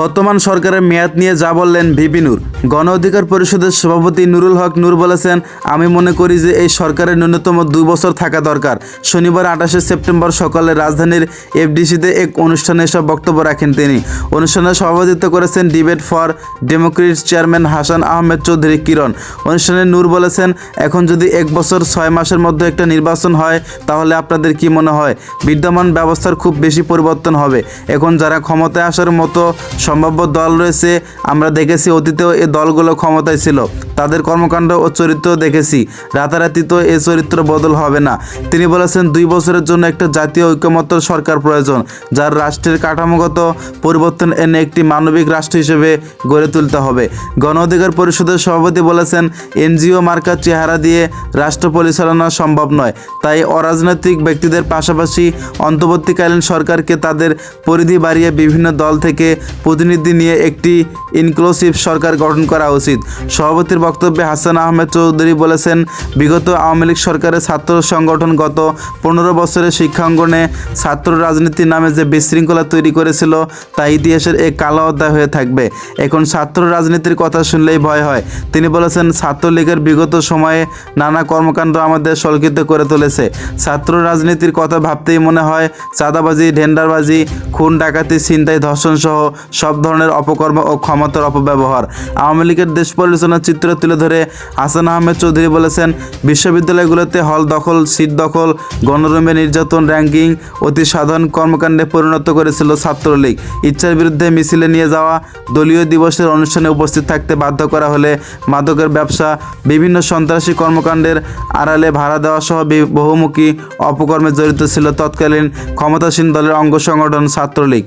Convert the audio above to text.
বর্তমান সরকারের মেয়াদ নিয়ে যা বললেন ভিপি নূর। গণ অধিকার পরিষদের সভাপতি নুরুল হক নূর বলেছেন, আমি মনে করি যে এই সরকারের ন্যূনতম দুই বছর থাকা দরকার। শনিবার আঠাশে সেপ্টেম্বর সকালে রাজধানীর এফডিসিতে এক অনুষ্ঠানে এসব বক্তব্য রাখেন তিনি। অনুষ্ঠানে সভাপতিত্ব করেছেন debate for democrats chairman Hasan Ahmed Chowdhury Kiron. অনুষ্ঠানে নূর বলেছেন, এখন যদি এক বছর ছয় মাসের মধ্যে একটা নির্বাচন হয়, তাহলে আপনাদের কি মনে হয়? বিদ্যমান ব্যবস্থার খুব বেশি পরিবর্তন হবে। এখন যারা ক্ষমতায় আসার মতো সম্ভাব্য দল রয়েছে, আমরা দেখেছি অতীতেও এ দলগুলো ক্ষমতায় ছিল। তাদের কর্মকাণ্ড ও চরিত্র দেখেছি। রাতারাতি তো এ চরিত্র বদল হবে না। তিনি বলেছেন, দুই বছরের জন্য একটা জাতীয় ঐক্যমত্য সরকার প্রয়োজন, যার রাষ্ট্রের কাঠামোগত পরিবর্তন এনে একটি মানবিক রাষ্ট্র হিসেবে গড়ে তুলতে হবে। গণ অধিকার পরিষদের সভাপতি বলেছেন, এনজিও মার্কার চেহারা দিয়ে রাষ্ট্র পরিচালনা সম্ভব নয়। তাই অরাজনৈতিক ব্যক্তিদের পাশাপাশি অন্তর্বর্তীকালীন সরকারকে তাদের পরিধি বাড়িয়ে বিভিন্ন দল থেকে প্রতিনিধি নিয়ে একটি ইনক্লুসিভ সরকার গঠন করা উচিত। সভাপতির বক্তব্যে হাসান আহমেদ চৌধুরী বলেছেন, বিগত আওয়ামী লীগ সরকারের ছাত্র সংগঠন গত পনেরো বছরের শিক্ষাঙ্গনে ছাত্র রাজনীতির নামে যে বিশৃঙ্খলা তৈরি করেছিল, তা ইতিহাসের এক কালো অধ্যায় হয়ে থাকবে। এখন ছাত্র রাজনীতির কথা শুনলেই ভয় হয়। তিনি বলেছেন, ছাত্রলীগের বিগত সময়ে নানা কর্মকাণ্ড আমাদের সলকিত করে তুলেছে। ছাত্র রাজনীতির কথা ভাবতেই মনে হয়, চাঁদাবাজি, ঢেন্ডারবাজি খুন, ডাকাতি, ছিনতাই ধর্ষণ সহ সব ধরনের অপকর্ম ও ক্ষমতার অপব্যবহার। আওয়ামী লীগের দেশ পরিচালনার চিত্র তুলে ধরে হাসান আহমেদ চৌধুরী বলেছেন, বিশ্ববিদ্যালয়গুলোতে হল দখল, সিট দখল, গণরুমে নির্যাতন র্যাঙ্কিং, অতি সাধারণ কর্মকাণ্ডে পরিণত করেছিল ছাত্রলীগ। ইচ্ছার বিরুদ্ধে মিছিলে নিয়ে যাওয়া, দলীয় দিবসের অনুষ্ঠানে উপস্থিত থাকতে বাধ্য করা হলে মাদকের ব্যবসা, বিভিন্ন সন্ত্রাসী কর্মকাণ্ডের আড়ালে ভাড়া দেওয়া সহ বহুমুখী অপকর্মে জড়িত ছিল তৎকালীন ক্ষমতাসীন দলের অঙ্গ সংগঠন ছাত্রলীগ।